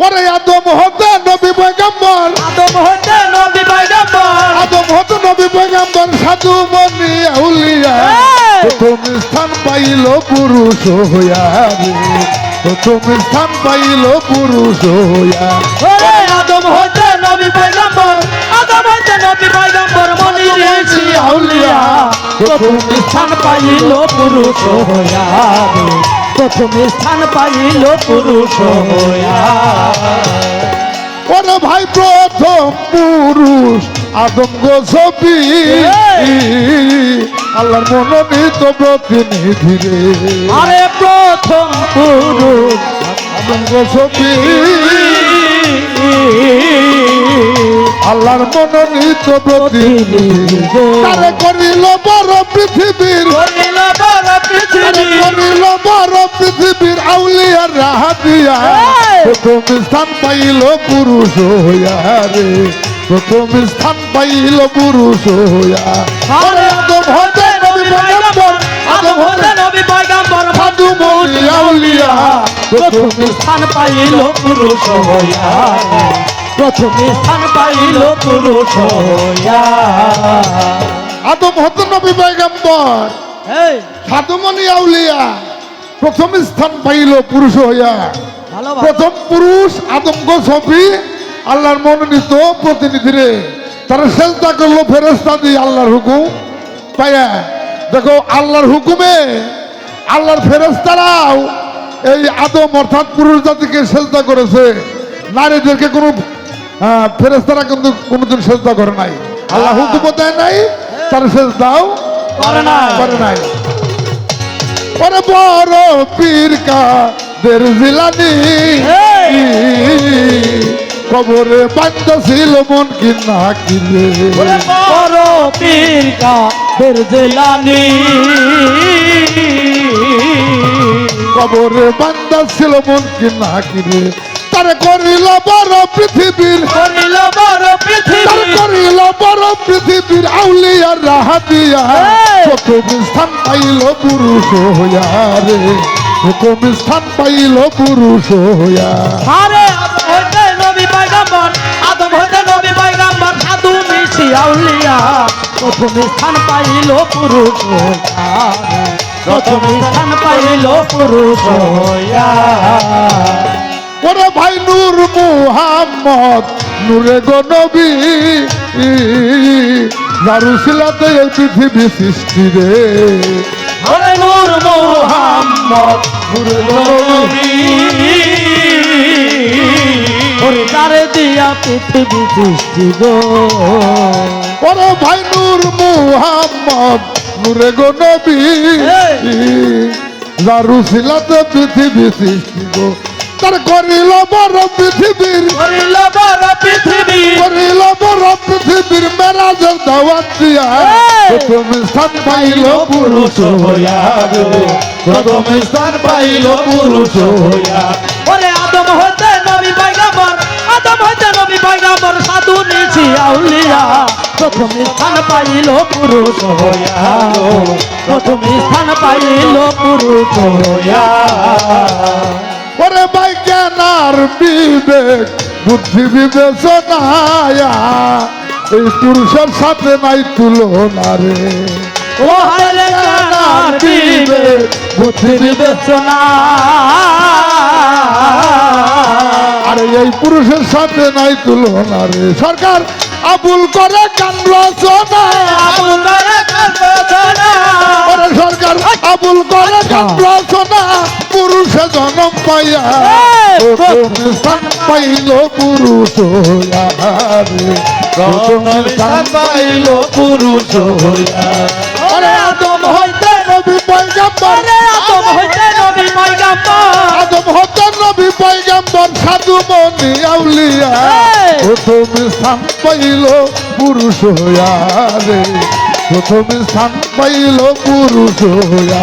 পরে আদম হতে নবী পয়গম্বর। আদম হতে নবী পয়গম্বর। আদম হতে নবী পয়গম্বর সাধু মনি আউলিয়া। প্রথম স্থান পাইল পুরুষ হইয়া প্রথম স্থান পাইল পুরুষ হইয়া ওরে আদম হতে নবী পয়গম্বর। আদম হতে নবী পয়গম্বর মনি দিয়েছি আউলিয়া প্রথম স্থান পাইল পুরুষ হইয়া। প্রথম স্থান পাইল পুরুষ ওরে ভাই প্রথম পুরুষ। গো ছবি। আল্লাহর মনোনীত প্রতিনিধি রে আরে প্রথম পুরুষ। গো ছবি। আল্লাহর মনোনীত প্রতিনিধি। তারে করিল বড় পৃথিবীর রাহা দিয়া এই! প্রথম স্থান পাইল পুরুষ হইয়া রে। প্রথম স্থান পাইল পুরুষ হইয়া। আরে আদম হতে নবী পয়গম্বর আদম হতে নবী পয়গম্বর সাধু আউলিয়া প্রথম স্থান পাইল পুরুষ হইয়া প্রথম স্থান পাইল পুরুষ হইয়া। আদম হতে নবী পয়গম্বর। এই! সাধু মনি আউলিয়া। প্রথম স্থান পাইল পুরুষ হইয়া। প্রথম পুরুষ গো ছবি আল্লাহর মনোনীত প্রতিনিধি রে তারা চেষ্টা করল ফেরেস্তা দিয়ে আল্লাহর হুকুম পাইয়া। দেখো আল্লাহর হুকুমে আল্লাহর ফেরেস্তারাও এই আদম অর্থাৎ পুরুষ জাতিকে সেজদা করেছে। নারীদেরকে কোনো ফেরেস্তারা কিন্তু কোনোদিন সেজদা করে নাই। আল্লাহ হুকুমও দেয় নাই তার না করে নাই। ওরে বড় পীর কাদের জিলানি? কবরে বান্ধা ছিল মন কি না কিরে বড় পীর কা ফের কবরে বান্ধা ছিল মন কি না কিরে তারে করিল বড় পৃথিবীর করিল বড় তার পৃথিবী করিল বড় পৃথিবীর আউলিয়ার রাহা দিয়া এই! প্রথম স্থান পাইল পুরুষ হইয়া রে। প্রথম স্থান পাইল পুরুষ হইয়া। আরে হইতে নবী পয়গম্বর আদম হইতে নবী পয়গম্বর সাধু মিছি আউলিয়া। প্রথম স্থান পাইল পুরুষ হইয়া প্রথম স্থান পাইল পুরুষ হইয়া। ওরে ভাই নূর মুহাম্মদ নূরে গো নবী। দারুশিলাতে এই পৃথিবী সৃষ্টি রে। আরে নূর মোহাম্মদ নূরে গো নবী। ওরে তারে দিয়া পৃথিবী সৃষ্টি গো। ওরে ভাই নূর মুহাম্মদ নূরে দারুশিলাতে পৃথিবী সৃষ্টি গো। তার করিল বড় পৃথিবীর। করিল বড় পৃথিবী করিল বড় পৃথিবীর মেরাজের দাওয়াত দিয়া! প্রথম স্থান পাইল পুরুষ হইয়া রে প্রথম স্থান পাইল পুরুষ হইয়া। ওরে আদম হতে নবী পয়গম্বর আদম হতে নবী পয়গম্বর সাধু নিছি আউলিয়া। প্রথম স্থান পাইল পুরুষ হইয়া প্রথম স্থান পাইল পুরুষ হইয়া। ওরে ভাই জ্ঞানার বিবেক বুদ্ধি বিবেচনায়া এই পুরুষের সাথে নাই তুলনা রে। বুদ্ধি বিবেচনা। আরে এই পুরুষের সাথে নাই তুলনা রে। সরকার আবুল করে গান রচনা আবুল করে সরকার আবুল করে গান রচনা পুরুষে জন্ম পাইয়া এই! প্রথম স্থান পাইল পুরুষ হইয়া রে প্রথম স্থান পাইল পুরুষ হইয়া। ওরে আদম হইতে নবী পয়গাম্বর। ওরে আদম হইতে নবী পয়গম্বর। আদম হতে নবী পয়গাম্বর সাধু মনি আউলিয়া। স্থান পাইল পুরুষ হইয়া রে প্রথম স্থান পাইল পুরুষ হইয়া।